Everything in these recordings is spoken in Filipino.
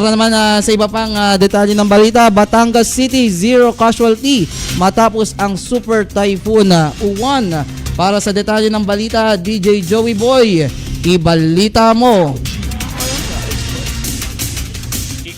para naman ah, sa iba pang ah, detalye ng balita, Batangas City zero casualty matapos ang Super Typhoon na Uwan. Para sa detalye ng balita, DJ Joey Boy, ibalita mo.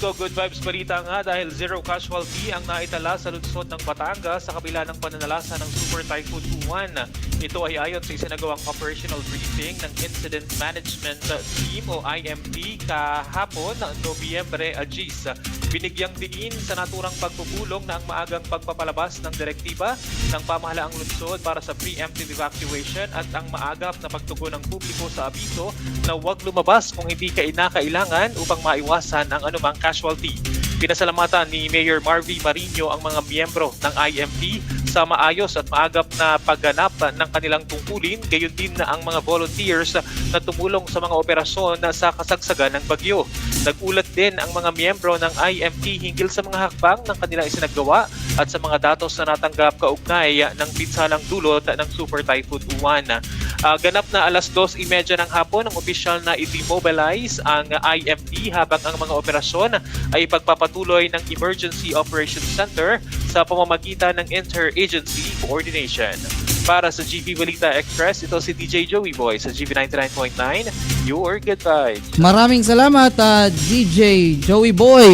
Kiko, good vibes balita nga dahil zero casualty ang naitala sa lungsod ng Batangas sa kabila ng pananalasa ng Super Typhoon Uwan. Ito ay ayon sa isinagawang operational briefing ng Incident Management Team o IMT kahapon Nobyembre Agis. Binigyang diin sa naturang pagpupulong ang maagang pagpapalabas ng direktiba ng pamahalaang lungsod para sa preemptive evacuation at ang maagap na pagtugon ng publiko sa abiso na huwag lumabas kung hindi kainakailangan upang maiwasan ang anumang casualty. Pinasalamatan ni Mayor Marvy Marino ang mga miyembro ng IMT sa maayos at maagap na pagganap ng kanilang tungkulin, gayon din na ang mga volunteers na tumulong sa mga operasyon sa kasagsagan ng bagyo. Nagulat din ang mga miyembro ng IMT hinggil sa mga hakbang ng kanilang isinagawa at sa mga datos na natanggap kaugnay ng pinsalang dulot ng Super Typhoon Uwan. Ah, ganap na alas 2.30 ng hapon ang opisyal na i-demobilize ang IMT habang ang mga operasyon ay pagpapatuloy ng Emergency Operations Center sa pamamagitan ng Interagency Coordination. Para sa GP Balita Express, ito si DJ Joey Boy sa GP 99.9, your good vibes. Maraming salamat, ah, DJ Joey Boy.